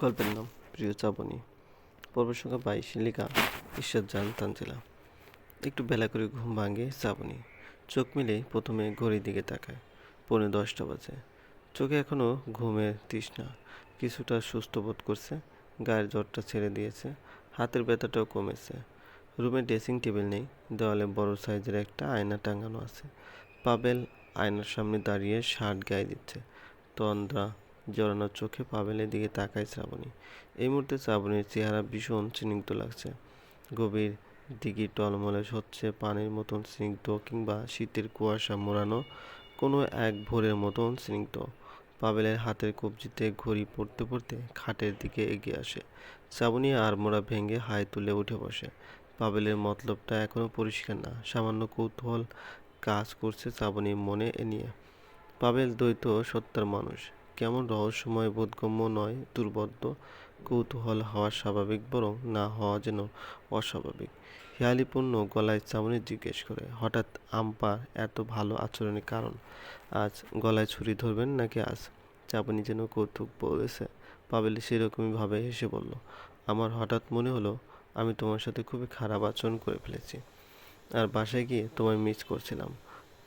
গল্পের নাম প্রিয় চাবনি পর্ব সংখ্যা বাইশ, লেখা ঈশ্বর জান তানজিলা। একটু বেলা করে ঘুম ভাঙে চাবনি চোখ মিলে প্রথমে ঘড়ির দিকে তাকায়। পৌনে দশটা বাজে। চোখে এখনও ঘুমের তৃষ্ণা। কিছুটা সুস্থ বোধ করছে। গায়ের জ্বরটা ছেড়ে দিয়েছে। হাতের ব্যথাটাও কমেছে। রুমে ড্রেসিং টেবিল নেই। দেওয়ালে বড় সাইজের একটা আয়না টাঙানো আছে। পাবেল আয়নার সামনে দাঁড়িয়ে শার্ট গায়ে দিচ্ছে। তন্দ্রা জড়ানো চোখে পাবেলের দিকে তাকায় শ্রাবণী। এই মুহূর্তে শ্রাবণীর চেহারা ভীষণ স্নিগ্ধ লাগছে। গভীর দিঘি টলমলে হচ্ছে পানির মতন স্নিগ্ধ কিংবা শীতের কুয়াশা মোড়ানো কোনো এক ভোরের মতন স্নিগ্ধ। পাবেলের হাতের কবজিতে ঘড়ি পড়তে পড়তে খাটের দিকে এগিয়ে আসে। শ্রাবণী আর মোড়া ভেঙে হাই তুলে উঠে বসে। পাবেলের মতলবটা এখনও পরিষ্কার না, সামান্য কৌতূহল কাজ করছে শ্রাবণীর মনে এ নিয়ে। পাবেল দ্বৈত সত্তার মানুষ। কেমন রহস্যময়, বোধগম্য নয় দুর্বদ্ধ কৌতূহল হওয়া স্বাভাবিক বরং না হওয়া যেন অস্বাভাবিক। হেয়ালিপূর্ণ গলায় চামড়ি জিজ্ঞেস করে, হঠাৎ আম্পার এত ভালো আচরণের কারণ? আজ গলায় ছুরি ধরবেন নাকি আজ? চাপানি যেন কৌতুক বলেছে। পাবেল সেরকমই ভাবে হেসে বলল, আমার হঠাৎ মনে হলো আমি তোমার সাথে খুবই খারাপ আচরণ করে ফেলেছি। আর বাসায় গিয়ে তোমায় মিস করছিলাম।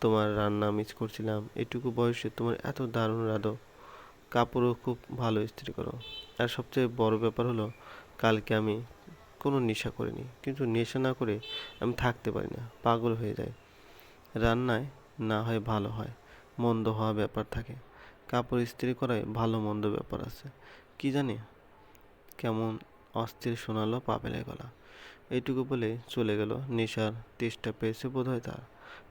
তোমার রান্না মিস করছিলাম। এটুকু বয়সে তোমার এত দারুণ রাধো। কাপড়ও খুব ভালো ইস্ত্রি করো। আর সবচেয়ে বড় ব্যাপার হলো, কালকে আমি কোনো নেশা করিনি। কিন্তু নেশা না করে আমি থাকতে পারি না, পাগল হয়ে যায় রান্নায় না হয় ভালো হয়, মন্দ হওয়া ব্যাপার থাকে। কাপড় ইস্ত্রি করায় ভালো মন্দ ব্যাপার আছে। কি জানি কেমন অস্থির শোনালো পাপেলের গলা। এইটুকু বলে চলে গেল নেশার তেষ্টা পেয়েছে বোধ হয় তার।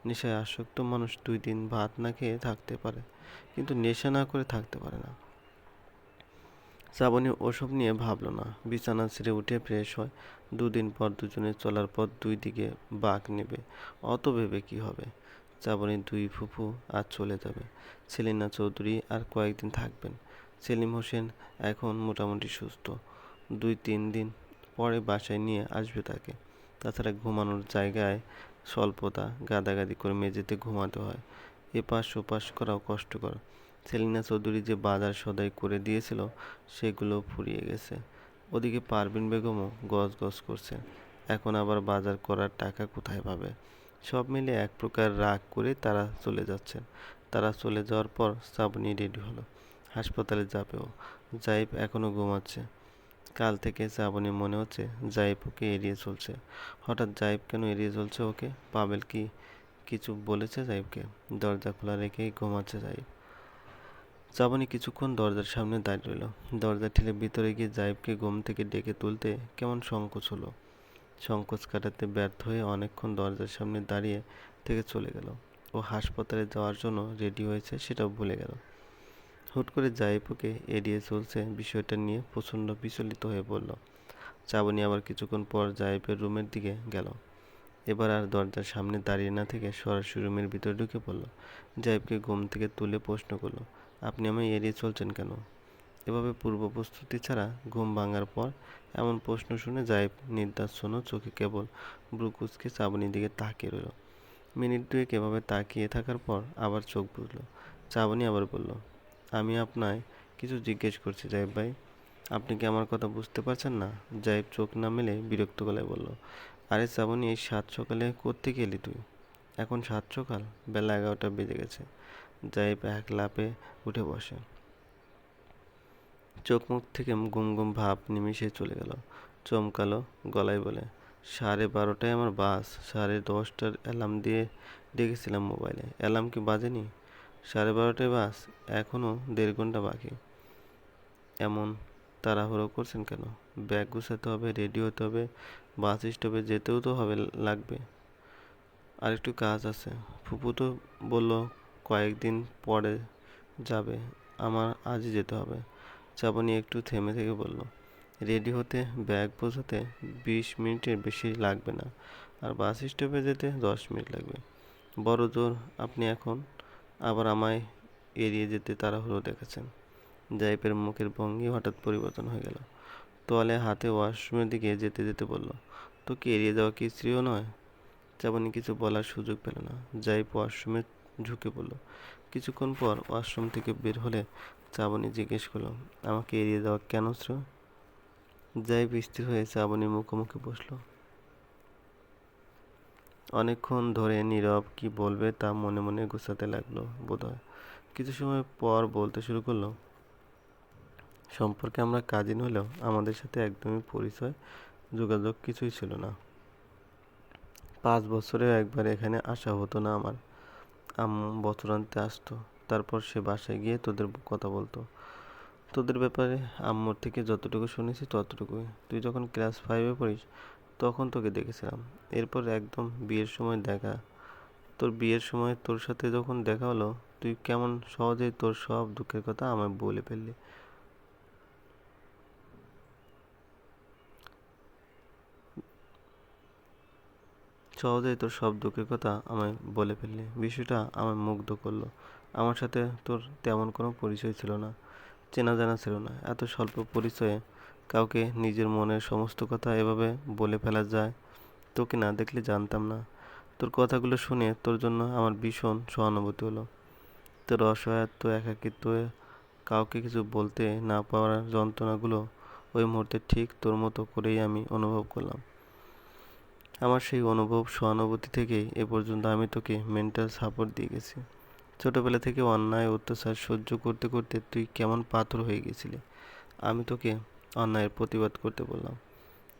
নেশায় আসক্ত মানুষ দুই দিন ভাত না খেয়ে থাকতে পারে, কিন্তু নেশা না করে থাকতে পারে না। শ্রাবণী ওসব নিয়ে ভাবল না, বিছানা ছেড়ে উঠে ফ্রেশ হয়। দুদিন পর দুজনে চলার পর দুই দিকে বাঘ নেবে, অত ভেবে কি হবে? শ্রাবণীর দুই ফুফু আর চলে যাবে, সেলিনা চৌধুরী আর কয়েকদিন থাকবেন। সেলিম হোসেন এখন মোটামুটি সুস্থ। দুই তিন দিন পরে বাসায় নিয়ে আসবে তাকে। তাছাড়া ঘুমানোর জায়গায় স্বল্পতা, গাদাগাদি করে মেঝেতে ঘুমাতে হয়। এপাশ ওপাশ করাও কষ্টকর। সেলিনা চৌধুরী যে বাজার সদাই করে দিয়েছিল, সেগুলো ফুরিয়ে গেছে। ওদিকে পারভিন বেগমও গজ গজ করছে। এখন আবার বাজার করার টাকা কোথায় পাবে? সব মিলে এক প্রকার রাগ করে তারা চলে যাচ্ছেন। তারা চলে যাওয়ার পর শ্রাবণী রেডি হলো। হাসপাতালে যাবেও। জাইব এখনও ঘুমাচ্ছে। কাল থেকে শ্রাবণীর মনে হচ্ছে জাইব ওকে এড়িয়ে চলছে। হঠাৎ জাইব কেন এড়িয়ে চলছে ওকে? পাবেল কি কিছু বলেছে জাইবকে দরজা খোলা রেখেই ঘুমাচ্ছে জাইব শ্রাবণী কিছুক্ষণ দরজার সামনে দাঁড়িয়ে রইল। দরজা ঠেলে ভিতরে গিয়ে জাইবকে ঘুম থেকে ডেকে তুলতে কেমন সংকোচ হলো। সংকোচ কাটাতে ব্যর্থ হয়ে অনেকক্ষণ দরজার সামনে দাঁড়িয়ে থেকে চলে গেল। ও হাসপাতালে যাওয়ার জন্য রেডি হয়েছে সেটাও ভুলে গেল। হুট করে জাইপুকে এড়িয়ে চলছে বিষয়টা নিয়ে প্রচণ্ড বিচলিত হয়ে পড়ল। চাবনি আবার কিছুক্ষণ পর জাইপের রুমের দিকে গেল। এবার আর দরজার সামনে দাঁড়িয়ে না থেকে সরাসরি রুমের ভিতরে ঢুকে পড়ল। জাইবকে ঘুম থেকে তুলে প্রশ্ন করল, আপনি আমায় এড়িয়ে চলছেন কেন? এভাবে পূর্ব প্রস্তুতি ছাড়া ঘুম ভাঙার পর এমন প্রশ্ন শুনে জাইব নির্দাচ্ছন্ন চোখে কেবল ব্রুকুচকে চাবনির দিকে তাকিয়ে রইল। মিনিট দুয়েক এভাবে তাকিয়ে থাকার পর আবার চোখ বুঝল চাবনি আবার বলল আমি আপনায় কিছু জিজ্ঞেস করছি জাইব ভাই। আপনি কি আমার কথা বুঝতে পারছেন না? জাইব চোখ না মেলে বিরক্ত গলায় বলল, আরে শ্রাবণী, এই সাত সকালে কোত্থেকে এলি তুই? এখন সাত সকাল, বেলা এগারোটা বেজে গেছে। জাইব এক লাপে উঠে বসে। চোখ মুখ থেকে গুম গুম ভাব নিমিশে চলে গেল। চমকালো গলায় বলে, সাড়ে বারোটায় আমার বাস, সাড়ে দশটার অ্যালার্ম দিয়ে ডেকেছিলাম মোবাইলে। অ্যালার্ম কি বাজেনি? সাড়ে বারোটায় বাস এখনও দেড় ঘণ্টা বাকি। এমন তাড়াহুড়ো করছেন কেন? ব্যাগ গুছাতে হবে, রেডি হতে হবে, বাস স্টপে যেতেও তো হবে লাগবে। আর একটু কাজ আছে। ফুপু তো বলল, কয়েকদিন পরে যাবে, আমার আজই যেতে হবে। চাপানি একটু থেমে থেকে বলল, রেডি হতে, ব্যাগ বোঝাতে বিশ মিনিটের বেশি লাগবে না। আর বাস স্টপে যেতে দশ মিনিট লাগবে। বড় জোর, আপনি এখন আবার আমায় এড়িয়ে যেতে তাড়াহুড়ো দেখাচ্ছেন জাইপের মুখের ভঙ্গি হঠাৎ পরিবর্তন হয়ে গেল। তোয়ালে হাতে ওয়াশরুমের দিকে যেতে যেতে বলল, তো কি এড়িয়ে যাওয়া কি স্ত্রীও নয়? চাপানি কিছু বলার সুযোগ পেল না, জাইপ ওয়াশরুমে ঝুঁকে পড়ল। কিছুক্ষণ পর ওয়াশরুম থেকে বের হলে চাবনি জিজ্ঞেস করল, আমাকে এড়িয়ে যাওয়া কেন শ্রেয়? যাই স্থির হয়ে শ্রাবণীর মুখোমুখি বসল। অনেকক্ষণ ধরে নীরব কি বলবে তা মনে মনে গুছাতে লাগল বোধহয়। কিছু সময় পর বলতে শুরু করল, সম্পর্কে আমরা কাজিন হলেও আমাদের সাথে একদমই পরিচয়, যোগাযোগ কিছুই ছিল না। পাঁচ বছরে একবার এখানে আসা হতো না আমার। আম্মু বছরান্তে আসতো, তারপর সে বাসায় গিয়ে তোদের কথা বলতো। তোদের ব্যাপারে আম্মুর থেকে যতটুকু শুনেছি ততটুকুই। তুই যখন ক্লাস ফাইভে পড়িস তখন তোকে দেখেছিলাম। এরপর একদম বিয়ের সময় দেখা। তোর বিয়ের সময় তোর সাথে যখন দেখা হলো, তুই কেমন সহজেই তোর সব দুঃখের কথা আমায় বলে ফেললি। সহজেই তোর সব দুঃখের কথা আমায় বলে ফেললি। বিষয়টা আমায় মুগ্ধ করল। আমার সাথে তোর তেমন কোনো পরিচয় ছিল না। চেনা জানা ছিল না। এত স্বল্প পরিচয়ে কাউকে নিজের মনের সমস্ত কথা এভাবে বলে ফেলা যায়? তোকে না দেখলে জানতাম না। তোর কথাগুলো শুনে তোর জন্য আমার ভীষণ সহানুভূতি হলো। তোর অসহায়ত্ব, একাকিত্ব, কাউকে কিছু বলতে না পাওয়ার যন্ত্রণাগুলো ওই মুহূর্তে ঠিক তোর মতো করেই আমি অনুভব করলাম। আমার সেই অনুভব সহানুভূতি থেকেই এ পর্যন্ত আমি তোকে মেন্টাল সাপোর্ট দিয়ে গেছি। ছোটবেলা থেকে অন্যায়, অত্যাচার সহ্য করতে করতে তুই কেমন পাথর হয়ে গেছিলি? আমি তোকে অন্যায়ের প্রতিবাদ করতে বললাম।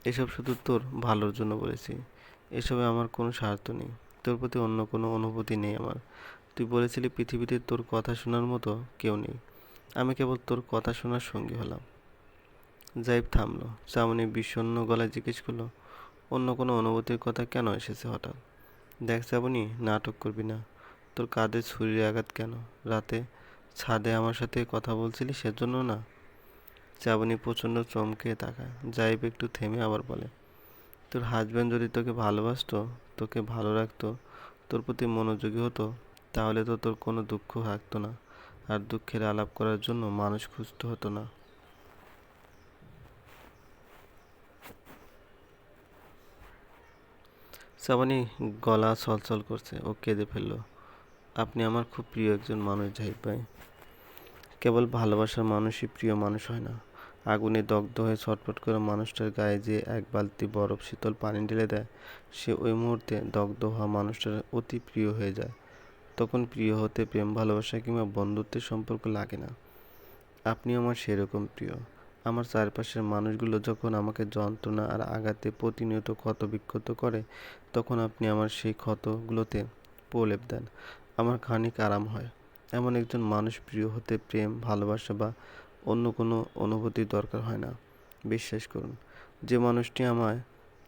এসব শুধু তোর ভালোর জন্য বলেছি। এসবে আমার কোনো স্বার্থ নেই। তোর প্রতি অন্য কোনো অনুভূতি নেই আমার। তুই বলেছিলি পৃথিবীতে তোর কথা শোনার মতো কেউ নেই। আমি কেবল তোর কথা শোনার সঙ্গী হলাম। জাইব থামলো। চামনি বিষণ্ণ গলায় জিজ্ঞেস করল, অন্য কোনো অনুভূতির কথা কেন এসেছে হঠাৎ? দেখ চাবনি নাটক করবি না। তোর কাঁধে ছুরির আঘাত কেন? রাতে ছাদে আমার সাথে কথা বলছিলি সেজন্য না? শ্রাবণী প্রচণ্ড চমকে তাকায়। জাইব একটু থেমে আবার বলে, তোর হাজব্যান্ড যদি তোকে ভালোবাসতো, তোকে ভালো রাখতো, তোর প্রতি মনোযোগী হতো, তাহলে তো তোর কোনো দুঃখ থাকতো না। আর দুঃখের আলাপ করার জন্য মানুষ খুঁজতে হতো না। শ্রাবণী গলা ছলছল করছে, ও কেঁদে ফেলল, আপনি আমার খুব প্রিয় একজন মানুষ, জাহিদ ভাই। কেবল ভালোবাসার মানুষই প্রিয় মানুষ হয় না। আগুনে দগ্ধ হয়ে ছটফট করে মানুষটার গায়ে যে এক বালতি বরফ শীতল পানি ঢেলে দেয়, সে ওই মুহূর্তে দগ্ধ হওয়া মানুষটার অতি প্রিয় হয়ে যায়। তখন প্রিয় হতে প্রেম, ভালোবাসা কিংবা বন্ধুত্বের সম্পর্ক লাগে না। আপনি আমার সেরকম প্রিয়। আমার চারপাশের মানুষগুলো যখন আমাকে যন্ত্রণা আর আঘাতে প্রতিনিয়ত ক্ষত বিক্ষত করে, তখন আপনি আমার সেই ক্ষতগুলোতে প্রলেপ দেন। আমার খানিক আরাম হয়। এমন একজন মানুষ প্রিয় হতে প্রেম, ভালোবাসা বা অন্য কোনো অনুভূতির দরকার হয় না। বিশ্বাস করুন, যে মানুষটি আমায়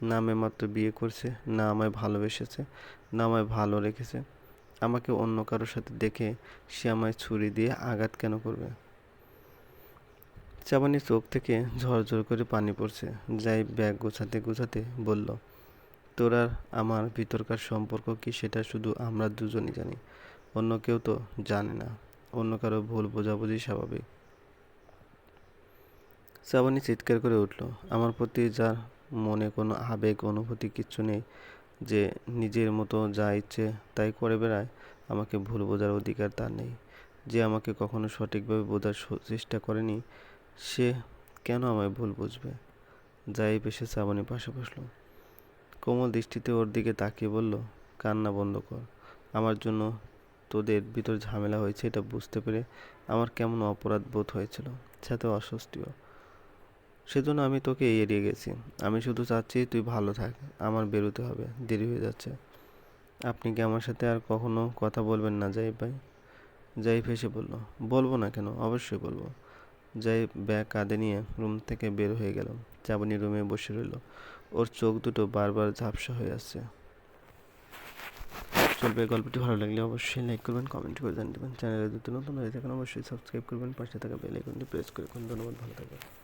নামে মাত্র বিয়ে করছে, না আমায় ভালোবেসেছে, না আমায় ভালো রেখেছে, আমাকে অন্য কারোর সাথে দেখে সে আমায় ছুরি দিয়ে আঘাত কেন করবে? চাবানির চোখ থেকে ঝরঝর করে পানি পড়ছে। যাই ব্যাগ গোছাতে গোছাতে বলল, তোর আর আমার ভিতরকার সম্পর্ক কি সেটা শুধু আমরা দুজনই জানি। অন্য কেউ তো জানে না। অন্য কারও ভুল বোঝাবুঝি স্বাভাবিক। শ্রাবণী চিৎকার করে উঠল। আমার প্রতি যার মনে কোনো আবেগ, অনুভূতি কিচ্ছু নেই, যে নিজের মতো যা ইচ্ছে তাই করে বেড়ায়, আমাকে ভুল বোঝার অধিকার তার নেই। যে আমাকে কখনো সঠিকভাবে বোঝার চেষ্টা করেনি, সে কেন আমায় ভুল বুঝবে? যাই পেশে শ্রাবণী পাশে বসল। কোমল দৃষ্টিতে ওর দিকে তাকিয়ে বলল, কান্না বন্ধ কর। আমার জন্য তোদের ভিতর ঝামেলা হয়েছে, এটা বুঝতে পেরে আমার কেমন অপরাধ বোধ হয়েছিল, সাথে অস্বস্তিও। সেজন্য আমি তোকে এড়িয়ে গেছি। আমি শুধু চাচ্ছি তুই ভালো থাক, আমার বেরোতে হবে, দেরি হয়ে যাচ্ছে। আপনি কি আমার সাথে আর কখনো কথা বলবেন না যাই ভাই? যাই ফেসে বলল, বলব না কেন? অবশ্যই বলব। যাই ব্যাগ কাঁধে নিয়ে রুম থেকে বের হয়ে গেল। চাবনি রুমে বসে রইল। ওর চোখ দুটো বারবার ঝাপসা হয়ে আসছে। চলবে গল্পটি ভালো লাগলে অবশ্যই লাইক করবেন, কমেন্ট করে জানিয়ে দেবেন। চ্যানেলে যদি নতুন হয়ে থাকেন, অবশ্যই সাবস্ক্রাইব করবেন, পাশে থাকা বেল আইকনটি প্রেস করে ধন্যবাদ, ভালো থাকবেন।